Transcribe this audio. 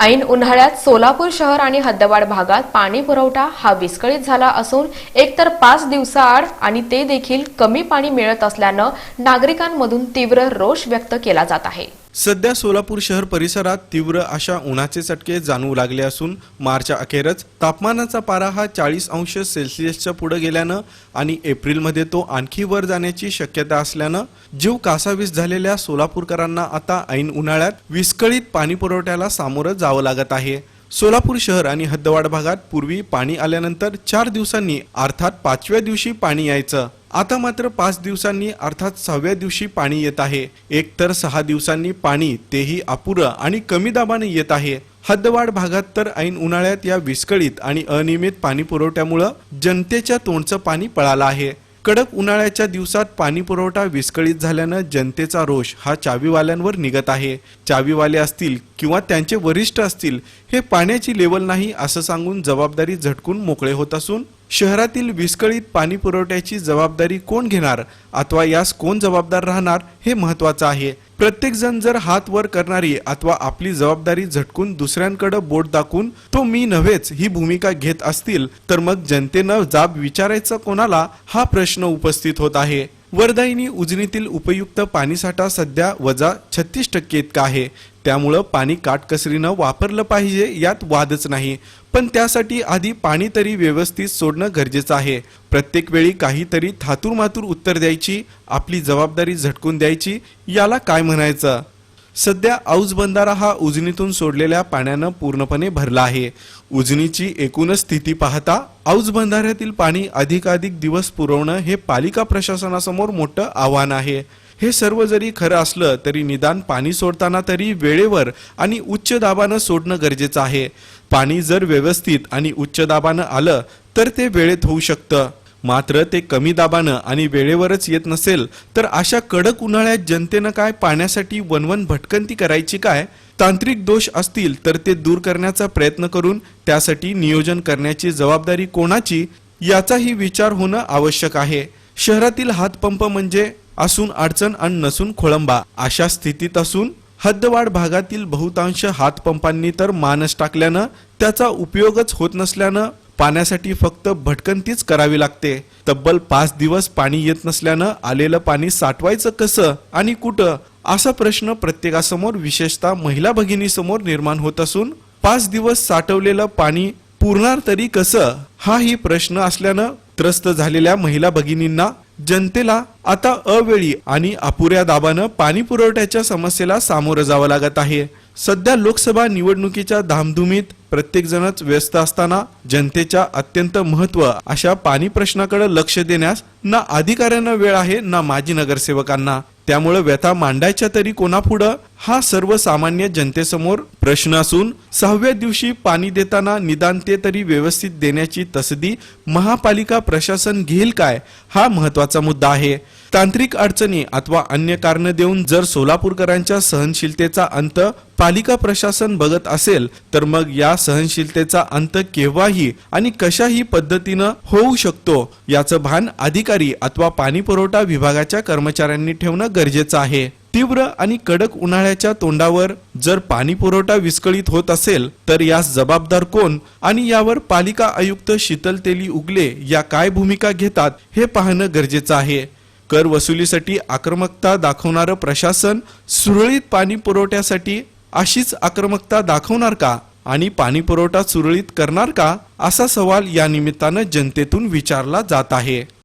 ऐन उन्हाळ्यात सोलापूर शहर आणि हद्दवाड भागात पाणी पुरवठा हा विस्कळीत झाला असून एकतर पाच दिवसाआड आणि ते देखील कमी पाणी मिळत असल्यानं नागरिकांमधून तीव्र रोष व्यक्त केला जात आहे. सध्या सोलापूर शहर परिसरात तीव्र अशा उन्हाचे चटके जाणवू लागले असून मार्चच्या अखेरच तापमानाचा पारा हा चाळीस अंश सेल्सिअसच्या पुढे गेल्यानं आणि एप्रिलमध्ये तो आणखी वर जाण्याची शक्यता असल्यानं जीव कासावीस झालेल्या सोलापूरकरांना आता ऐन उन्हाळ्यात विस्कळीत पाणी पुरवठ्याला सामोरं जावं लागत आहे. सोलापूर शहर आणि हद्दवाड भागात पूर्वी पाणी आल्यानंतर चार दिवसांनी अर्थात पाचव्या दिवशी पाणी यायचं. आता मात्र पाच दिवसांनी अर्थात सहाव्या दिवशी पाणी येत आहे. एक तर सहा दिवसांनी पाणी तेही अपुरं आणि कमी दाबाने येत आहे. हद्दवाड भागात तर ऐन उन्हाळ्यात या विस्कळीत आणि अनियमित पाणी पुरवठ्यामुळं जनतेच्या तोंडचं पाणी पळालं आहे. कडक उन्हाळ्याच्या दिवसात पाणी पुरवठा विस्कळीत झाल्यानं जनतेचा रोष हा चावीवाल्यांवर निघत आहे. चावीवाले असतील किंवा त्यांचे वरिष्ठ असतील हे पाण्याची लेवल नाही असं सांगून जबाबदारी झटकून मोकळे होत असून शहरातील विस्कळीत पाणी पुरवठ्याची जबाबदारी कोण घेणार? अथवा यास कोण जबाबदार राहणार? हे महत्वाचं आहे. प्रत्येक जण जर हात वर करणारी अथवा आपली जबाबदारी झटकून दुसऱ्यांकडे बोट दाखवून तो मी नव्हेच ही भूमिका घेत असतील तर मग जनतेनं जाब विचारायचं कोणाला? हा प्रश्न उपस्थित होत आहे. वरदायिनी उजनीतील उपयुक्त पाणीसाठा सध्या वजा छत्तीस टक्के इतका आहे. त्यामुळं पाणी काटकसरीनं वापरलं पाहिजे यात वादच नाही. पण त्यासाठी आधी पाणी तरी व्यवस्थित सोडणं गरजेचं आहे. प्रत्येक वेळी काहीतरी थातूर मातूर उत्तर द्यायची आपली जबाबदारी झटकून द्यायची याला काय म्हणायचं? सध्या औज बंधारा हा उजनीतून सोडलेल्या पाण्यानं पूर्णपणे भरला आहे. उजनीची एकूणच स्थिती पाहता औज बंधाऱ्यातील पाणी अधिकाधिक दिवस पुरवणं हे पालिका प्रशासनासमोर मोठं आव्हान आहे. हे सर्व जरी खरं असलं तरी निदान पाणी सोडताना तरी वेळेवर आणि उच्च दाबानं सोडणं गरजेचं आहे. पाणी जर व्यवस्थित आणि उच्च दाबानं आलं तर ते वेळेत होऊ शकतं. मात्र ते कमी दाबानं आणि वेळेवरच येत नसेल तर अशा कडक उन्हाळ्यात जनतेनं काय पाण्यासाठी वनवन भटकंती करायची काय? तांत्रिक दोष असतील तर ते दूर करण्याचा प्रयत्न करून त्यासाठी नियोजन करण्याची जबाबदारी कोणाची याचाही विचार होणं आवश्यक आहे. शहरातील हातपंप म्हणजे असून अडचण आणि नसून खोळंबा. अशा स्थितीत असून हद्दवाड भागातील बहुतांश हातपंपांनी तर मानस टाकल्यानं त्याचा उपयोगच होत नसल्यानं पाण्यासाठी फक्त भटकंतीच करावी लागते. तब्बल पाच दिवस पाणी येत नसल्यानं आलेलं पाणी साठवायचं कसं आणि कुठं? असा प्रश्न प्रत्येकासमोर विशेषतः महिला भगिनीसमोर निर्माण होत असून पाच दिवस साठवलेलं पाणी पुरणार तरी कसं? हाही प्रश्न असल्यानं त्रस्त झालेल्या महिला भगिनींना जनतेला आता अवेळी आणि अपुऱ्या दाबानं पाणी पुरवठ्याच्या समस्येला सामोरं जावं लागत आहे. सध्या लोकसभा निवडणुकीच्या धामधुमीत प्रत्येकजणच व्यस्त असताना जनतेच्या अत्यंत महत्त्व अशा पाणी प्रश्नाकडे लक्ष देण्यास ना अधिकाऱ्यांना वेळ आहे ना माजी नगरसेवकांना. त्यामुळे व्यथा मांडायच्या तरी कोणापुढं? हा सर्वसामान्य जनतेसमोर प्रश्न असून सहाव्या दिवशी पाणी देताना निदान ते तरी व्यवस्थित देण्याची तसदी महापालिका प्रशासन घेईल काय? हा महत्त्वाचा मुद्दा आहे. तांत्रिक अडचणी अथवा अन्य कारण देऊन जर सोलापूरकरांच्या सहनशीलतेचा अंत पालिका प्रशासन बघत असेल तर मग या सहनशीलतेचा अंत केव्हाही आणि कशाही पद्धतीनं होऊ शकतो याचं भान अधिकारी अथवा पाणी पुरवठा विभागाच्या कर्मचाऱ्यांनी ठेवणं गरजेचं आहे. तीव्र आणि कडक उन्हाळ्याच्या तोंडावर जर पाणी पुरवठा विस्कळीत होत असेल तर यास जबाबदार कोण आणि यावर पालिका आयुक्त शीतल तेली उगले या काय भूमिका घेतात हे पाहणं गरजेचं आहे. कर वसुलीसाठी आक्रमकता दाखवणारं प्रशासन सुरळीत पाणी पुरवठ्यासाठी अशीच आक्रमकता दाखवणार का? आणि पाणी पुरवठा सुरळीत करणार का? असा सवाल या निमित्तानं जनतेतून विचारला जात आहे.